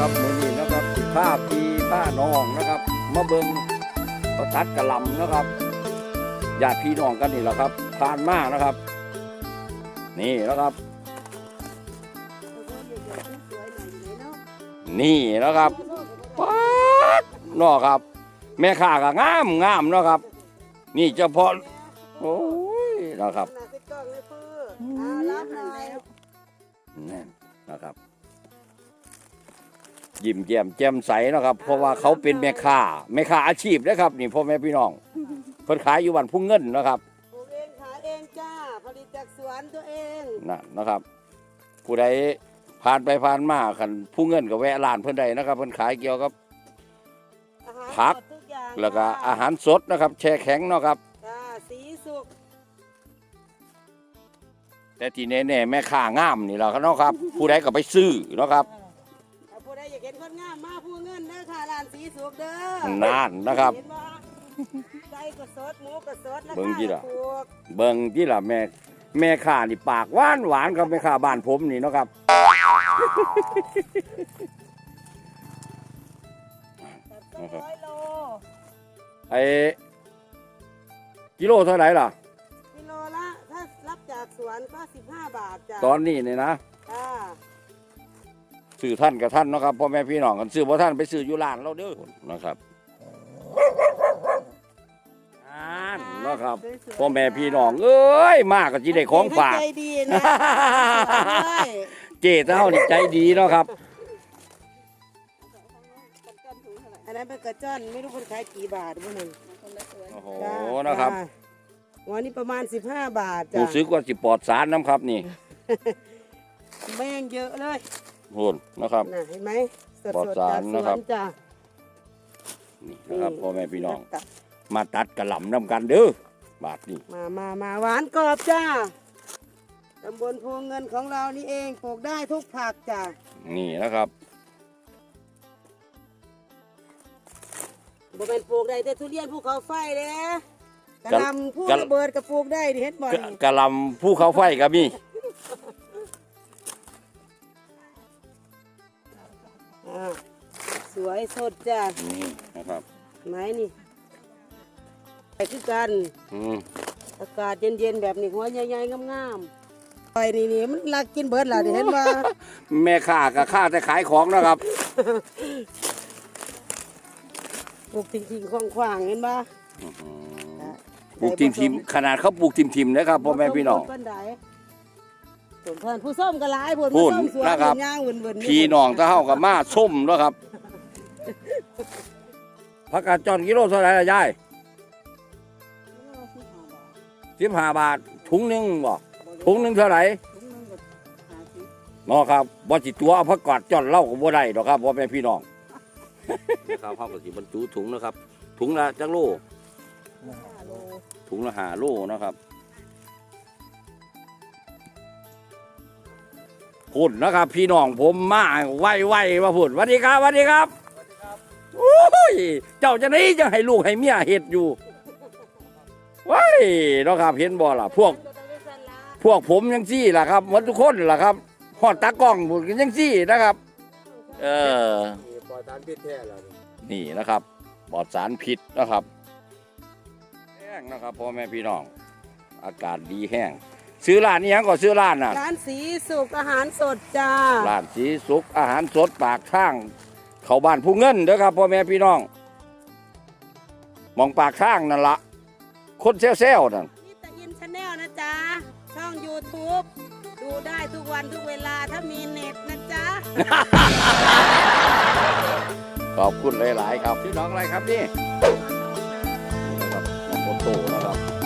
ผ้าพีผ้าน้องนะครับมาเบิงประตัดกระหลำนะครับญาติพี่น้องกันนี่แหละครับผ่านมานะครับ นี่นะครับ นี่นะครับป๊าดเนาะครับ แม่ค้าก็งามงามเนาะครับ นี่เฉพาะโอ้ยนะครับขนาดเป็นกล้องเลยเพื่ออ่ารับหน่อยนี่นะครับ ยิ้มแย้มแจ่มใสนะครับเพราะว่าเขาเป็นแม่ค้าแม่ค้าอาชีพนะครับนี่พ่อแม่พี่น้องเพิ่นขายอยู่บ้านพุ่งเงินนะครับปลูกเองขายเองจ้าผลิตจากสวนตัวเองนั่นนะครับ ผู้ใดผ่านไปผ่านมาคันผู้เงินก็แวะร้านเพิ่นใดนะครับเพิ่นขายเกี่ยวกับ อาหารผัก สดทุกอย่างแล้วก็จ้อาหารสดนะครับ แช่แข็งเนาะครับ จ้าสีสุกแต่ที่แน่ๆแม่ค้างามนี่แหละครับเนาะครับ ผู้ใดก็ไปซื้อเนาะครับถ้า สีสุกเด้อนั่นนะครับ เห็นบ่ไก่ก็สดหมูก็สดราเบิ่งคาที่ล่ะ ถูกเบิ่งที่ล่ะแม่แม่ค้านี่ปากหวานหวานครับแม่ค้าบ้านผมนี่เนาะครับแบบสองร้อยโลไอ้กิโลเท่าไหร่ล่ะ กิโลละถ้ารับจากสวนก็ 15 บาทจ้ะตอนนี้เนี่ยนะ จ้า ซื้อท่านกับท่านเนาะครับพ่อแม่พี่น้องกันซื้อบ่ท่านไปซื้ออยู่ร้านเราเด้อนะครับอ่านเนาะครับสวยๆพ่อแม่พี่น้องเอ้ยมากก็สิได้ของฝาก ใจดีนะสวยเจเจ้านี่ใจดีเนาะครับ อันนั้นเป็นกระจ้อนไม่รู้คนขายกี่บาทพวกนึงโอ้โหจ้านะครับจ้าหัวนี้ประมาณ 15 บาทจ้ะผู้ซื้อว่าสิปลอดสารน้ำครับนี่ แม่งเยอะเลย โหนนะครับ น่ะเห็นไหมสดปลอดๆสาจากรสนะวครับ นจ้ะนี่นะครับพ่อแม่พี่น้อง ตัดมาตัดกระหล่ำน้ำกันเด้อบาทนี่มามามาหวานกรอบจ้าตำบลโพเงินของเรานี่เองปลูกได้ทุกผักจ้ะนี่นะครับ บ่เป็นปลูกได้แต่ทุเรียนภูเขาไฟเด้กระกะหลำผู้กะ ระเบิดกับปลูกได้ดิเห็นบ่กะนี่กระหล่ำผู้เขาไฟก็มี อ่าสวยสดจ้ะนี่นะครับไหมนี่ไปคือกันอืมอากาศเย็นๆแบบนี้หัวใหญ่ๆงามๆไปนี่นี่มันลักกินเบิดล่ะดิเห็นบ่แม่ค้าก็ค่าแต่ขายของนะครับปลูกทิ้งๆขว้างๆเห็นบ่ปลูกทิมทิมๆขนาดเขาปลูกทิมทิมๆนะครับพ่อแม่พี่น้องต้นใด ต้นเพิ่นผู้ส้มก็หลายพุ่นพูผู้นส้มสวนนะครับย่างเวินๆพี่น้องถ้าเฮากับมาส้มแล้วครับผักกาดจอนกิโลเท่าไหร่ละยายสิบห้าบาทถุงหนึงบ่ถุงหนึงเท่าไหร่เนาะครับบ่สิตัวเอาผักกาดจอนเล่าก็บ่ได้ดอกครับพ่อแม่พี่น้องนะครับเฮาก็สิบรรจุถุงนะครับ ถุงละจักโลถุงละห้าโลนะครับ พุ่นนะครับ พี่น้องผมมาไหวไหวมาพุ่นสวัสดีครับสวัสดีครับโอ้ยเจ้าจะไหนจะให้ลูกให้เมียเห็ดอยู่ว้ายนะครับเห็นบ่ล่ะ พวก พวกผมยังซี่ล่ะครับหมดทุกคนล่ะครับหอดตากล้องหมดกันยังซี่นะครับ เออปล่อยสารพิษแท้แล้วนี่นี่นะครับปลอดสารพิษนะครับแห้งนะครับพ่อแม่พี่น้อง อากาศดีแห้ง ซื้อร้านนี้ยังก็ซื้อร้านน่ะ ร้านสีสุกอาหารสดจ้า ร้านสีสุกอาหารสดปากข้าง เขาบ้านผู้เงินเด้อครับพ่อแม่พี่น้อง มองปากข้างนั่นละคนเซลๆนั่นนี่ตะอินชาแนลนะจ๊ะ ช่อง YouTube ดูได้ทุกวันทุกเวลาถ้ามีเน็ตนะจ๊ะ ขอบคุณหลาย ๆ ครับพี่น้องอะไรครับนี่นะครับน้องโตโต้นะครับ